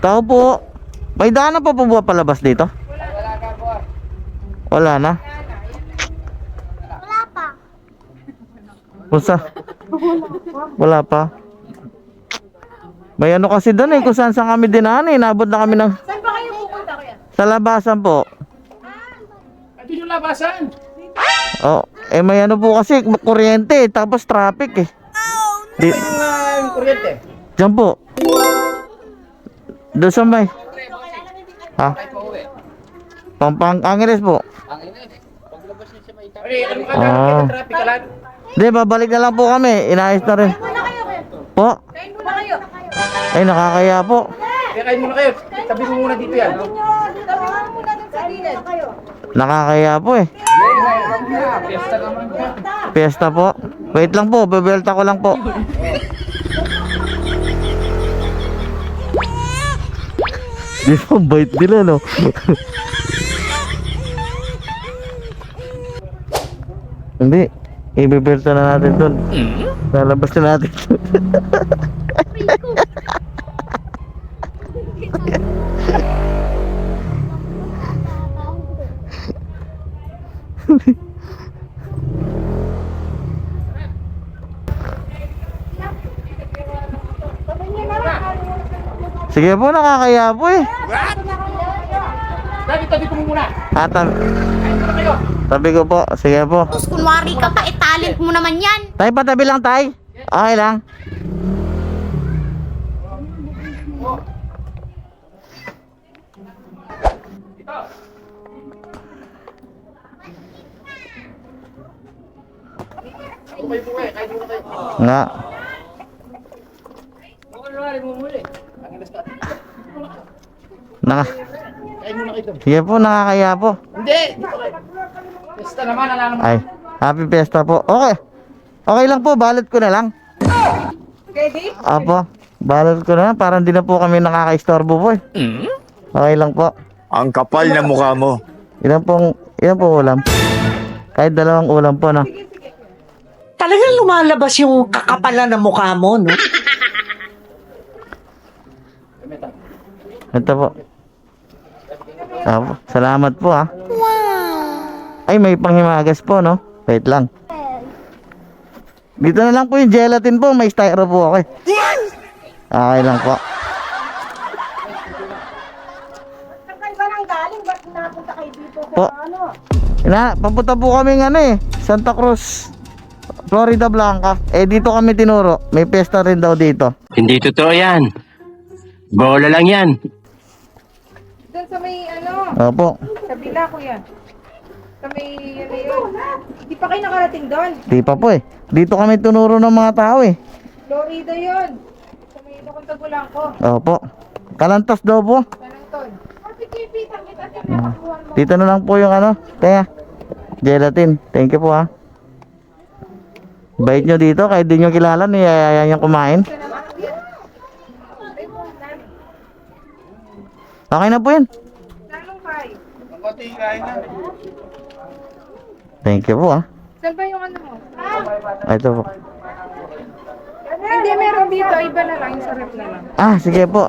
Tao po. May daanan pa po ba palabas dito? Wala na. Wala pa. Pusa. Wala pa. May ano kasi doon eh, kung saan saan kami dinaan eh. Nabot na kami ng... Saan ba kayo pupunta kuya? Sa labasan po. Ito yung labasan. Oh, eh may ano po kasi, kuryente eh, tapos traffic eh. Di, Yung uh, yung kuryente. Diyan po. Doon sa may. Ha? Pa uwi. Pampang Angeles po. Eh. Ah. Hindi, babalik na lang po kami. Inayos na rin. Po. Kain muna kayo. Ay, nakakaya po. Kaya kain muna kayo. Tabi mo muna dito yan. Sabi mo muna dun sa. Nakakaya po eh. Fiesta naman ka. Fiesta po. Wait lang po, bebelta ko lang po. Di ba, ang bait nila no? Hindi. Ibebelta na natin doon. Lalabas na natin. Sige po, nakakaya po eh. Tabi, tabi ko muna. Ah, tabi, ko po. Sige po. Tapos kunwari ka pa, eh talent mo naman yan. Tay, patabi lang tay. Okay lang. Ako may buhay. Kain muna kayo. Nga. Ako na rin mo muli. Ang ilas ka. Naka. Kain muna kayo. Sige po, nakakaya po. Hindi. Fiesta naman. Ala naman. Ay, happy fiesta po. Okay. Okay lang po, balot ko na lang. Ready? Apo, balot ko na lang para hindi na po kami nakaka-istorbo po eh. Okay lang po. Ang kapal na mukha mo. Ilan pong, ilan po ulam? Kahit dalawang ulam po, no? Talagang lumalabas yung kakapalan ng mukha mo, no? Ito po. Apo, salamat po ha. Ay, may panghimagas po, no? Wait lang. Dito na lang po yung gelatin po. May styro po ako eh. Okay lang po. Saan kayo ba nang galing? Ba't napunta kayo dito Po. ano? Ina, papunta po kami ng ano eh. Santa Cruz. Florida Blanca. Eh, dito kami tinuro. May pesta rin daw dito. Hindi totoo yan. Bola lang yan. Doon sa may ano, Opo. kabila kuya. Sa may ano yun. Hindi pa kayo nakarating doon. Di pa po eh. Dito kami tinuro ng mga tao eh. Florida yun. Sa may Lokong Tagulang ko. Opo. Kalantas daw po. Sanang ton. Sabi kayo, kita kita siya Mm. nakakuha mo. Dito na lang po yung ano. Kaya, gelatin. Thank you po ha. Bait nyo dito. Kahit di nyo kilala, niyayaya nyo kumain. Okay na po yan. Kain. Thank you po ha. Saan ba yung ano mo? Ah, Ito po. Hindi, meron dito. Iba na lang. Yung sa rep na lang. Ah, sige po.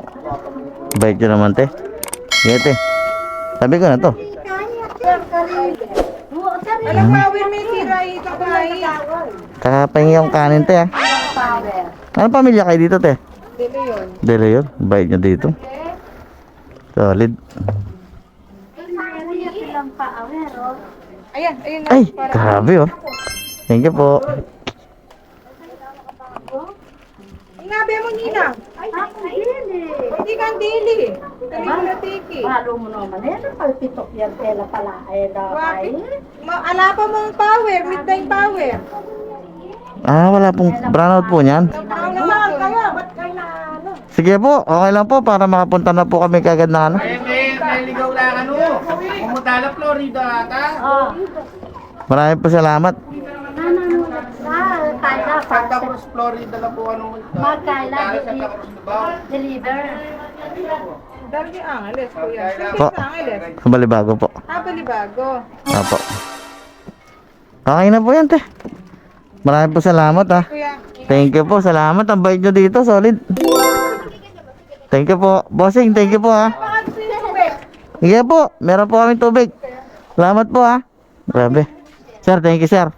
Bait nyo naman, te. Sige, te. Sabi ko na to. Alam power may sira ito kumain. Kakapahingi yung kanin, te, ha. Ano pamilya kayo dito, te? Dito yun. Dela yun. Bait nyo dito. Solid. Ayan, ayun na. Ay, Para- grabe, oh. Thank you po. Inabi mo, Nina. Hindi kang dili. Dali mo na tiki. Halo mo naman. Eh, napalpitok yan. Tela pala. Eh. Ma ala pa mong power, midnight power. Ah, wala pong brownout po niyan. Ano naman kaya? Ba't kayo na ano? Sige po, okay lang po para makapunta na po kami kagad na ano. Ay, may, may ligaw lang ano. Pumunta na Florida ata. Maraming po salamat. Ah, Santa Cruz, Florida lang po ano. Magkala, Davao. deliver. Dali Angeles. Po. Saan Angeles? Balibago po. Habalibago. Apo. Okay na po yan, te. Maraming po salamat, ha. Kuya, Thank you po, salamat. Ang bait nyo dito, solid. Thank you po. Bossing, thank you po ha. Sige po, meron po kami tubig. Salamat po ha. Grabe. Sir, thank you sir.